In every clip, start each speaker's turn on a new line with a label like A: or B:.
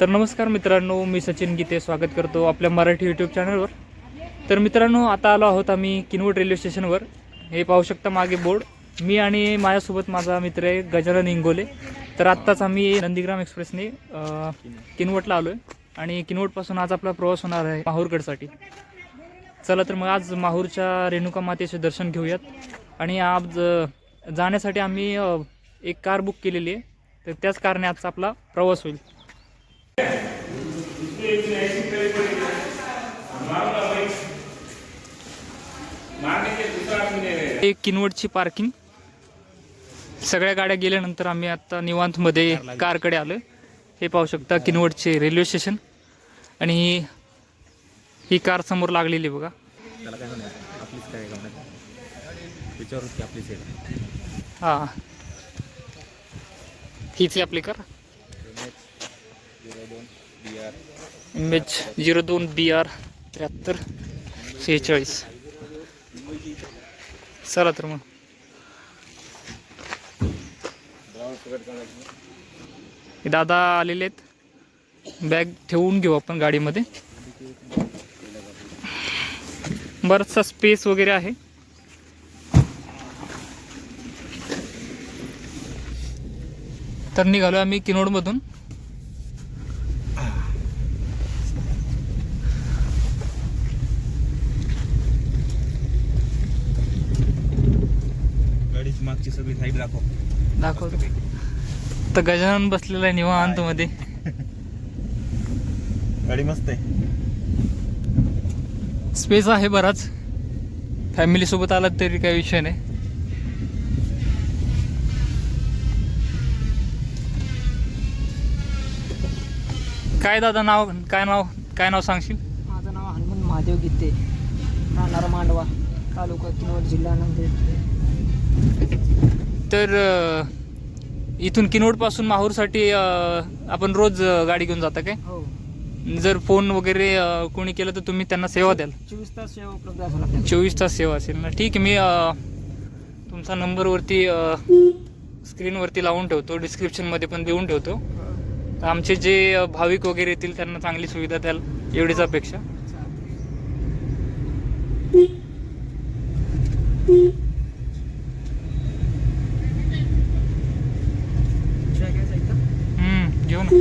A: तर नमस्कार मित्रांनो मी सचिन गीते स्वागत करतो आपल्या मराठी यूट्यूब चॅनलवर तर मित्रांनो आता आलो आहोत आम्ही किनवट रेल्वे स्टेशनवर हे पाहू शकता मागे बोर्ड. मी आणि माझ्यासोबत माझा मित्र आहे गजानन इंगोले. तर आत्ताच आम्ही नंदीग्राम एक्सप्रेसने किनवटला आलो आहे आणि किनवटपासून आज आपला प्रवास होणार आहे माहूरगडसाठी. चला तर मग आज माहूरच्या रेणुका मातेचे दर्शन घेऊयात. आणि आज जाण्यासाठी आम्ही एक कार बुक केलेली आहे. तर त्याच कारने आजचा आपला प्रवास होईल. हे किनवटची पार्किंग सगळ्या गाड्या गेल्यानंतर आम्ही आता निवांतमध्ये कारकडे आलो हे पाहू शकता किनवटचे रेल्वे स्टेशन आणि ही ही कार समोर लागलेली आहे बघा.
B: त्याला काय आपलीच आहे
A: हां. हीच आहे आपली कार. एम एच झिरो दोन बी आर त्र्याहत्तर सेहेचाळीस. चला तर मग. हे दादा आलेले आहेत. बॅग ठेवून घेऊ आपण गाडीमध्ये. बराचसा स्पेस वगैरे आहे. तर निघालो आम्ही किनोडमधून. तर गजानन बसलेला आहे निवांत मध्ये
B: गाडी मस्त आहे.
A: स्पेस आहे बराच. फॅमिली सोबत आलात तरी काही विषय नाही. काय दादा नाव काय नाव काय नाव सांगशील?
C: माझं नाव हनुमान महादेव गीते. राहणार मांडवा तालुका किनवट जिल्हा नांदेड.
A: तर इथून किनोडपासून माहूरसाठी अं, आपण रोज अं, गाडी घेऊन जाता काय?
C: हो.
A: जर फोन वगैरे अं, कोणी केलं तर तुम्ही त्यांना सेवा द्याल.
C: चोवीस तास सेवा उपलब्ध असेल
A: चोवीस तास सेवा असेल ना. ठीक आहे मी अ, तुमचा नंबरवरती स्क्रीनवरती लावून ठेवतो. डिस्क्रिप्शनमध्ये पण देऊन ठेवतो. तर आमचे जे अ, भाविक वगैरे येतील त्यांना चांगली सुविधा द्याल एवढीच अपेक्षा
C: घ्यायचा इथं?
A: हम्म, घेऊ ना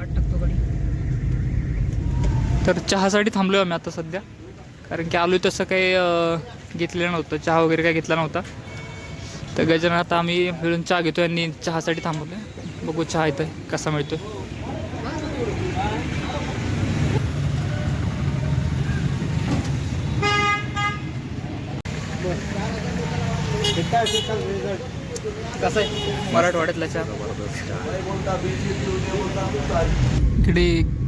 C: आठ टाकतो गाडी
A: तर चहासाठी थांबलो आम्ही आता सध्या. कारण की आलो तसं काही घेतलं घेतलेलं नव्हतं. चहा वगैरे काही घेतला नव्हता. तर गजानन आता आम्ही मिळून चहा घेतो आणि चहासाठी थांबवलो बघू चहा इथं कसा मिळतो कसं आहे मराठवाड्यातला चहा. इकडे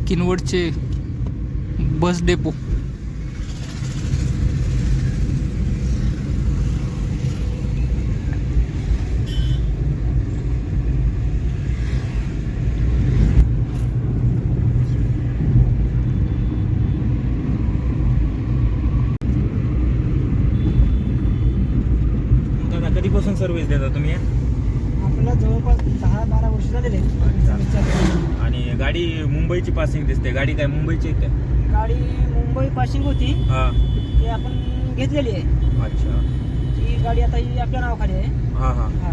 A: किनवडचे बस डेपो.
B: कधीपासून सर्व्हिस देता तुम्ही
C: आपल्याला जवळपास दहा बारा वर्ष झालेले.
B: आणि गाडी मुंबईची पासिंग दिसते. गाडी काय मुंबईची आहे काय?
C: गाडी मुंबई पासिंग होती.
B: हा.
C: ती आपण घेतलेली आहे.
B: अच्छा.
C: ती गाडी आता ही आपल्या नावाखाली आहे.
B: हा हा.
C: हा.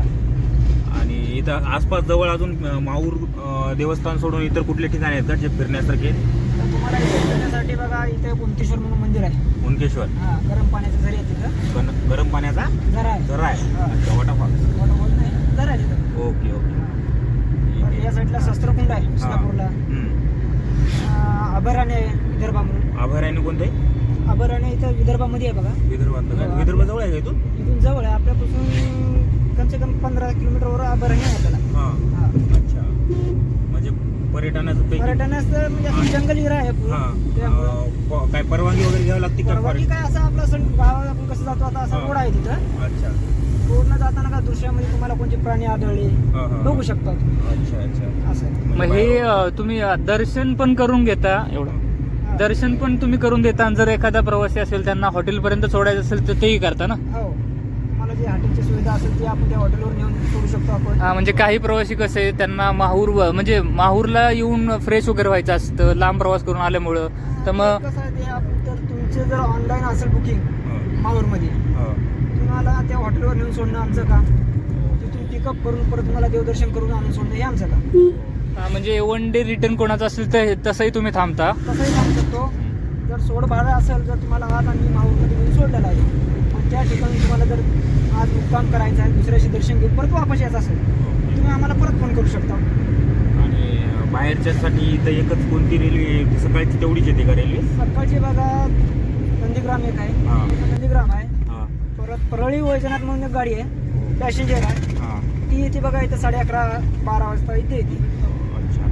B: आणि इथं आसपास जवळ अजून अं, देवस्थान सोडून इतर कुठले ठिकाण आहेत का जे फिरण्यासारखे?
C: तर तुम्हाला इथे फिरण्यासाठी बघा इथे कुंतेश्वर म्हणून मंदिर आहे.
B: मुनकेश्वर
C: हा गरम पाण्याचं झरी आहे तिथं.
B: गन- गरम पाण्याचा?
C: झरा आहे.
B: जरा आहे.
C: हा.
B: अच्छा वॉटरफॉल
C: वॉटरफॉल नाही. झरा आहे तिथं.
B: Okay okay.
C: परत या साईडला शस्त्रकुंड आहे
B: हा. हम्म.
C: अभयारण्य आहे विदर्भा म्हणून
B: अभयारण्य कोणतं?
C: अभयारण्य इथं विदर्भामध्ये आहे बघा.
B: विदर्भात
C: हो,
B: विदर्भ जवळ आहे का इथून?
C: इथून जवळ आहे. आपल्यापासून कमसे कम पंधरा किलोमीटरवर अभयारण्य आहे आपल्याला.
B: हा.
C: हा.
B: अच्छा. म्हणजे पर्यटनाचं पैकी
C: पर्यटनाचं म्हणजे असं जंगल एरिया आहे
B: हा.
C: पूर्ण त्यामुळं
B: अं, प- काय परवानगी वगैरे घ्यावी लागते का
C: परवानगी काय असं आपला सण गावात आपण कसं जातो आता असा
B: हा.
C: रोड आहे तिथं.
B: अच्छा.
C: पूर्ण जाताना का दृश्यामध्ये तुम्हाला कोणते प्राणी आढळले
B: हा, हा.
C: बघू शकता तुम्ही.
B: अच्छा अच्छा
C: असं आहे.
A: मग हे अ, तुम्ही अ, दर्शन पण करून घेता एवढं
C: हा.
A: दर्शन पण तुम्ही करून देता आणि जर एखादा प्रवासी असेल त्यांना हॉटेलपर्यंत सोडायचं असेल तर तेही करता ना
C: हो तुम्हाला जी हॉटेलची सुविधा असेल ती आपण त्या हॉटेलवर नेऊन सोडू शकतो आपण
A: हा म्हणजे काही प्रवासी कसे त्यांना माहूर म्हणजे माहूरला येऊन फ्रेश वगैरे व्हायचं असतं लांब प्रवास करून आल्यामुळं तर मग
C: कसं आहे ते आपण तर तुमचे जर ऑनलाईन असेल बुकिंग माहूरमध्ये
B: हो.
C: तुम्हाला त्या हॉटेलवर नेऊन सोडणं आमचं काम. तिथून पिकअप करून परत तुम्हाला देवदर्शन करून आणून सोडणं हे आमचं काम.
A: हा, म्हणजे वन डे रिटर्न कोणाचं असेल तर तसंही तुम्ही थांबता.
C: तसंही सांगू शकतो. जर सोड भाडं असेल जर तुम्हाला आज आणि माहूरमध्ये नेऊन सोडलेलं आहे मग त्या ठिकाणी तुम्हाला जर आज मुक्काम करायचा आहे दुसऱ्याशी दर्शन घेऊन परत वापस यायचं असेल तुम्ही आम्हाला परत फोन करू शकता.
B: आणि बाहेरच्यासाठी इथं एकच कोणती रेल्वे सकाळची तेवढीच येते का रेल्वे?
C: सकाळची बघा नंदीग्राम एक आहे.
B: हा.
C: नंदीग्राम आहे. परत परळी वैजनाथ म्हणून एक गाडी आहे. पॅसेंजर आहे.
B: हा.
C: ती येते बघा इथं साडे अकरा बारा वाजता इथे येते.
B: अच्छा.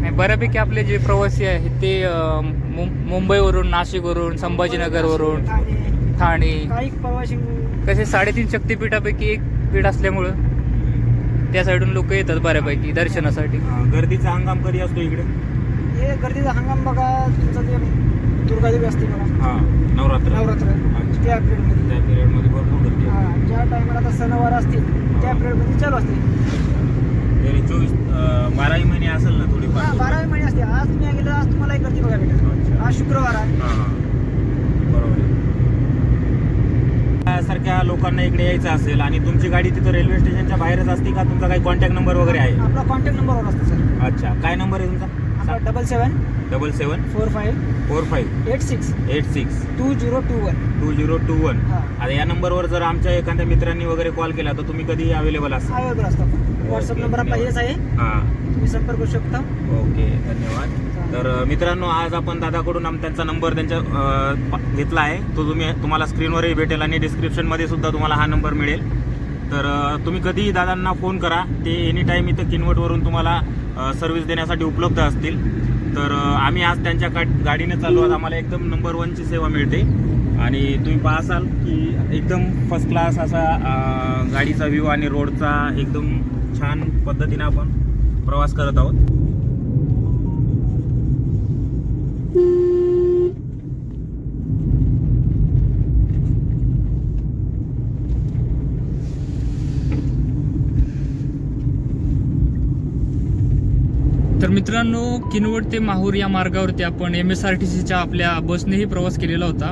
A: आणि बऱ्यापैकी आपले जे प्रवासी आहेत ते अं, मुं- मुंबईवरून नाशिकवरून संभाजीनगरवरून
C: ठाणे.
A: ठाणे.
C: काही प्रवासी
A: कसे साडेतीन शक्तिपीठापैकी एक पीठ असल्यामुळं त्या साईडून लोक येतात बऱ्यापैकी दर्शनासाठी.
B: गर्दीचा हंगाम कधी असतो इकडे?
C: हे गर्दीचा हंगाम बघा तुमचं ते दुर्गादेवी असते बघा.
B: हा नवरात्र.
C: नवरात्र. त्या पिरियडमध्ये
B: त्या पिरियडमध्ये भरपूर गर्दी
C: हा ज्या टायमाला आता सणवार असतील त्या पिरियडमध्ये चालू असते
B: तरी चोवीस अं, बाराही महिने असेल ना
C: हा
B: थोडीफार
C: बारावी महिने असते आज तुम्ही गेलं आज तुम्हाला एक गर्दी बघा भेटेल.
B: अच्छा.
C: आज शुक्रवार आहे.
B: हा, हा. बरोबर आहे. लोकांना इकडे यायचं असेल आणि तुमची गाडी तिथं रेल्वे स्टेशनच्या बाहेरच असते का? तुमचा काही कॉन्टॅक्ट नंबर वगैरे आहे?
C: आपला कॉन्टॅक्ट नंबरवर असतो सर
B: अच्छा. काय नंबर आहे
C: आपला
B: तुमचा
C: double seven
B: double seven
C: four five
B: four five.
C: Eight six.
B: Eight six.
C: Two zero two one.
B: Two zero two one.
C: हा.
B: आता या नंबरवर जर आमच्या एखाद्या मित्रांनी वगैरे कॉल केला तर तुम्ही कधी अवेलेबल असाल.
C: अवेलेबल असतो. व्हॉट्सअप नंबर आपला. हेच आहे.
B: हां.
C: तुम्ही संपर्क करू शकता.
B: ओके धन्यवाद. तर अ, मित्रांनो आज आपण दादाकडून आम त्यांचा नंबर त्यांच्या अ, प- घेतला आहे. तो तुम्ही तुम्हाला स्क्रीनवरही भेटेल आणि डिस्क्रिप्शनमध्ये सुद्धा तुम्हाला हा नंबर मिळेल. तर अ, तुम्ही कधीही दादांना फोन करा. ते एनी टाईम इथं किनवटवरून तुम्हाला सर्व्हिस देण्यासाठी उपलब्ध असतील. तर आम्ही आज त्यांच्या गाडीने चालू आहोत आम्हाला एकदम नंबर वनची सेवा मिळते. आणि तुम्ही पाहसाल की एकदम फर्स्ट क्लास असा गाडीचा व्ह्यू आणि रोडचा एकदम छान पद्धतीने आपण प्रवास करत आहोत
A: तर मित्रांनो किनवट ते माहूर या मार्गावरती आपण एम एस आर टी सीच्या आपल्या बसनेही प्रवास केलेला होता.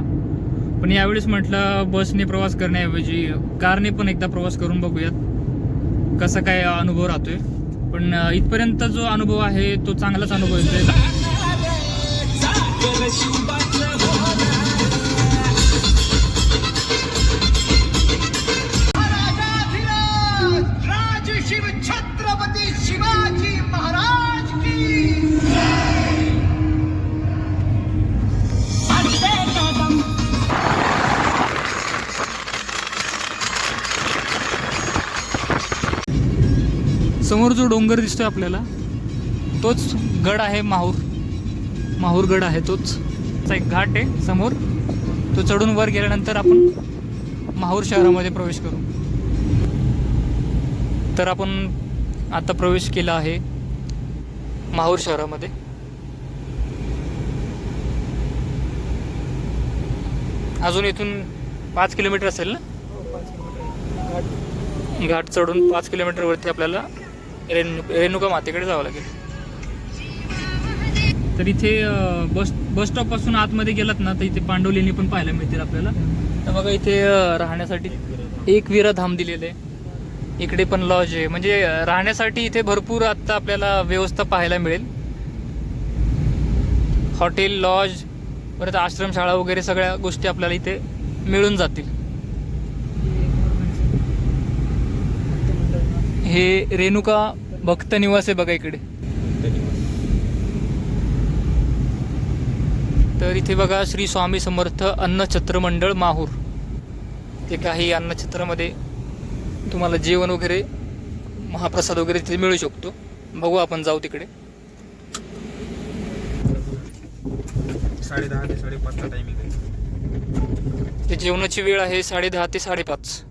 A: पण यावेळेस म्हटलं बसने प्रवास करण्याऐवजी कारने पण एकदा प्रवास करून बघूयात कसा काय अनुभव राहतोय. पण इथपर्यंत जो अनुभव आहे तो चांगलाच अनुभव येतोय. समोर जो डोंगर दिसतोय आपल्याला तोच गड आहे माहूर. माहूर गड आहे तोच. एक घाट आहे समोर. तो चढून वर गेल्यानंतर आपण माहूर शहरामध्ये प्रवेश करू. तर आपण आता प्रवेश केला आहे माहूर शहरामध्ये. अजून इथून पाच किलोमीटर असेल ना? घाट चढून पाच किलोमीटरवरती आपल्याला रेणु रेणुका मातेकडे जावं लागेल. तर इथे बस बस स्टॉपपासून आतमध्ये गेलात ना तर इथे पांडवलेणी पण पाहायला मिळतील आपल्याला. तर बघा इथे राहण्यासाठी एक विरा धाम दिलेलं आहे. इकडे पण लॉज आहे. म्हणजे राहण्यासाठी इथे भरपूर आत्ता आपल्याला व्यवस्था पाहायला मिळेल. हॉटेल लॉज परत आश्रमशाळा वगैरे सगळ्या गोष्टी आपल्याला इथे मिळून जातील. हे रेणुका भक्त निवास आहे बघा इकडे. तर इथे बघा श्री स्वामी समर्थ अन्नछत्र मंडळ माहूर. ते काही अन्नछत्रामध्ये तुम्हाला जेवण वगैरे महाप्रसाद वगैरे तिथे मिळू शकतो. बघू आपण जाऊ तिकडे.
B: साडे दहा ते साडेपाचचा टायमिंग आहे.
A: ते जेवणाची वेळ आहे साडे दहा ते साडेपाच.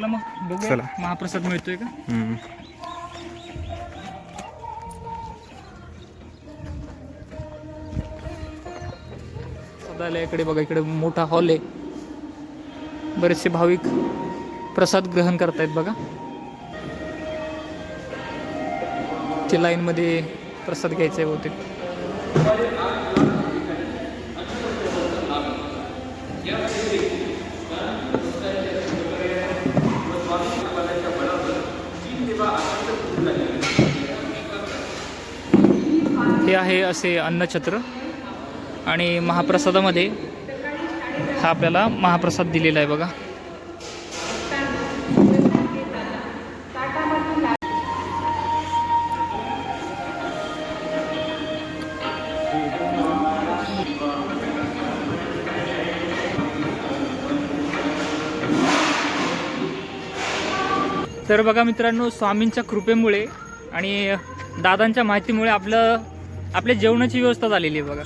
A: चला मग बघूया.
B: चला.
A: महाप्रसाद मिळतोय का? इकडे बघा इकडे मोठा हॉल आहे. बरेचसे भाविक प्रसाद ग्रहण करतायत बघा. ते लाईनमध्ये प्रसाद घ्यायचे आहे बहुतेक. हे आहे असे अन्नछत्र. आणि महाप्रसादामध्ये हा आपल्याला महाप्रसाद दिलेला आहे बघा. तर बघा मित्रांनो स्वामींच्या कृपेमुळे आणि दादांच्या माहितीमुळे आपलं आपल्या जेवणाची व्यवस्था झालेली आहे बघा.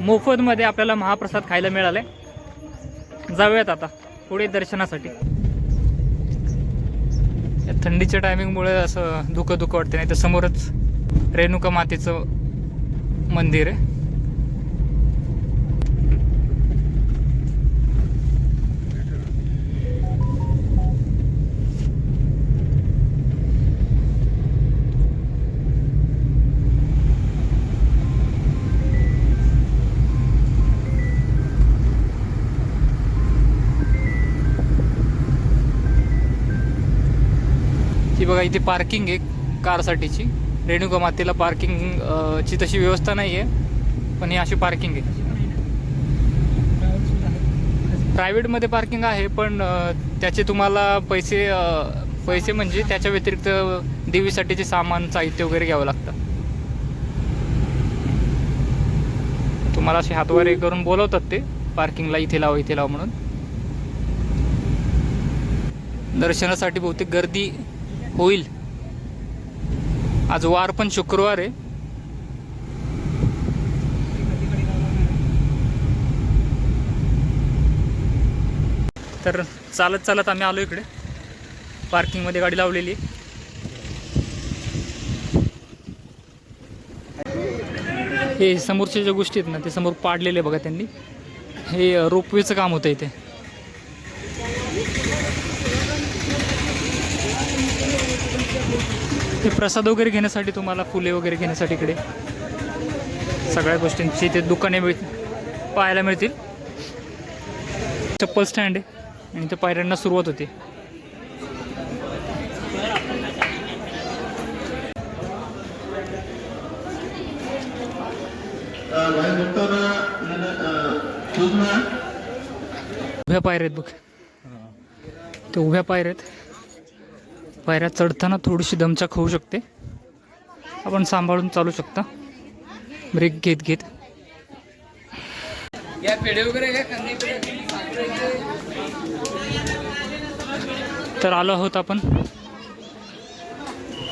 A: मोफतमध्ये आपल्याला महाप्रसाद खायला मिळालाय. जाऊयात आता पुढे दर्शनासाठी. या थंडीच्या टायमिंगमुळे असं धुकं धुकं वाटते नाही तर समोरच रेणुका मातेचं मंदिर आहे. बघा इथे पार्किंग आहे कारसाठीची. रेणुका मातेला पार्किंग ची तशी व्यवस्था नाही आहे पण ही अशी पार्किंग आहे. प्रायव्हेटमध्ये पार्किंग आहे पण त्याचे तुम्हाला पैसे पैसे म्हणजे त्याच्या व्यतिरिक्त देवीसाठीचे सामान साहित्य वगैरे घ्यावं लागतं. तुम्हाला असे हातवारे करून बोलवतात ते पार्किंगला इथे लाव इथे लाव म्हणून. दर्शनासाठी बहुतेक गर्दी होईल. आज वार पण शुक्रवार आहे. तर चालत चालत आम्ही आलो इकडे. पार्किंगमध्ये गाडी लावलेली हे समोरच्या ज्या गोष्टी आहेत ना ते समोर पाडलेले बघा त्यांनी. हे रोपवेचं काम होतं इथे. ते प्रसाद वगैरे घेण्यासाठी तुम्हाला फुले वगैरे घेण्यासाठी इकडे. सगळ्या गोष्टींची ते दुकाने मिळ पाहायला मिळतील. चप्पल स्टँड आहे. आणि ते पायऱ्यांना सुरुवात होते. उभ्या पायऱ्या आहेत बघ. ते उभ्या पायऱ्या आहेत. पायऱ्या चढताना थोडीशी दमचाक होऊ शकते. आपण सांभाळून चालू शकता. ब्रेक घेत घेत. तर आलो आहोत आपण.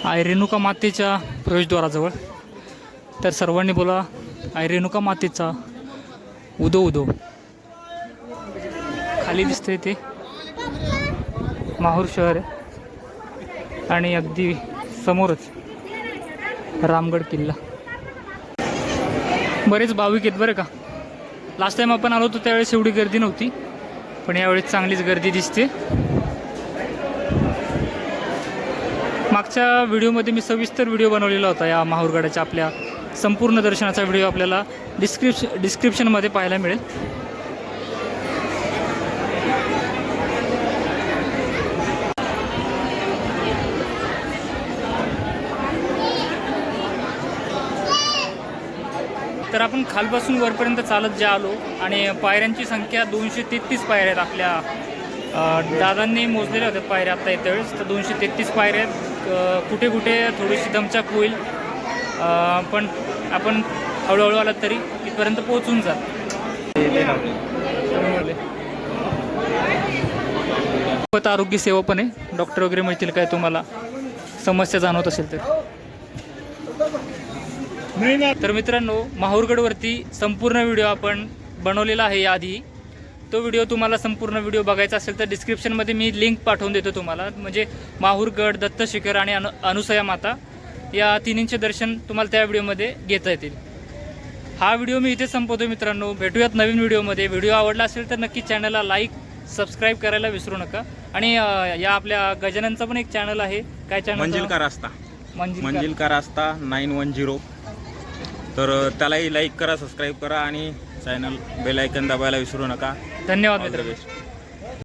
A: आय रेणुका मातेच्या प्रवेशद्वाराजवळ. तर सर्वांनी बोला आय रेणुका मातेचा उदो उदो. खाली दिसतंय ते. माहूर शहर आहे. आणि अगदी समोरच रामगड किल्ला. बरेच भाविक आहेत बरं का. लास्ट टाईम आपण आलो होतो त्यावेळेस एवढी गर्दी नव्हती पण यावेळेस चांगलीच गर्दी दिसते. मागच्या व्हिडिओमध्ये मी सविस्तर व्हिडिओ बनवलेला होता या माहूरगडाच्या आपल्या संपूर्ण दर्शनाचा व्हिडिओ आपल्याला डिस्क्रिप्श डिस्क्रिप्शनमध्ये पाहायला मिळेल. तर आपण खालपासून वरपर्यंत चालत जे आलो आणि पायऱ्यांची संख्या दोनशे तेहतीस पायऱ्या आहेत आपल्या. दादांनी मोजलेल्या होत्या पायऱ्या आत्ता येत्या वेळेस तर दोनशे तेहतीस पायऱ्या आहेत. कुठे कुठे थोडीशी दमचाक होईल. पण आपण हळूहळू आलात तरी तिथपर्यंत पोहोचून जा. आरोग्य सेवा पण आहे. डॉक्टर वगैरे मिळतील काय तुम्हाला? समस्या जाणवत असेल तर. तर मित्रांनो माहूरगडवरती संपूर्ण व्हिडिओ आपण बनवलेला आहे याआधी. तो व्हिडिओ तुम्हाला संपूर्ण व्हिडिओ बघायचा असेल तर डिस्क्रिप्शनमध्ये मी लिंक पाठवून देतो तुम्हाला. म्हणजे माहूरगड दत्त शिखर आणि अनु अनुसया माता या तिन्हींचे दर्शन तुम्हाला त्या व्हिडिओमध्ये घेता येतील. हा व्हिडिओ मी इथे संपवतो मित्रांनो. भेटूयात नवीन व्हिडिओमध्ये. व्हिडिओ आवडला असेल तर नक्की चॅनलला लाईक सबस्क्राईब करायला विसरू नका. आणि या आपल्या गजाननचा पण एक चॅनल आहे. काय चॅनल मंजिलकार
B: असता मंजिलकार असता नाईन वन झिरो. तर त्यालाही लाईक करा सबस्क्राईब करा आणि चॅनल बेलायकन दाबायला विसरू नका.
A: धन्यवाद
B: मित्र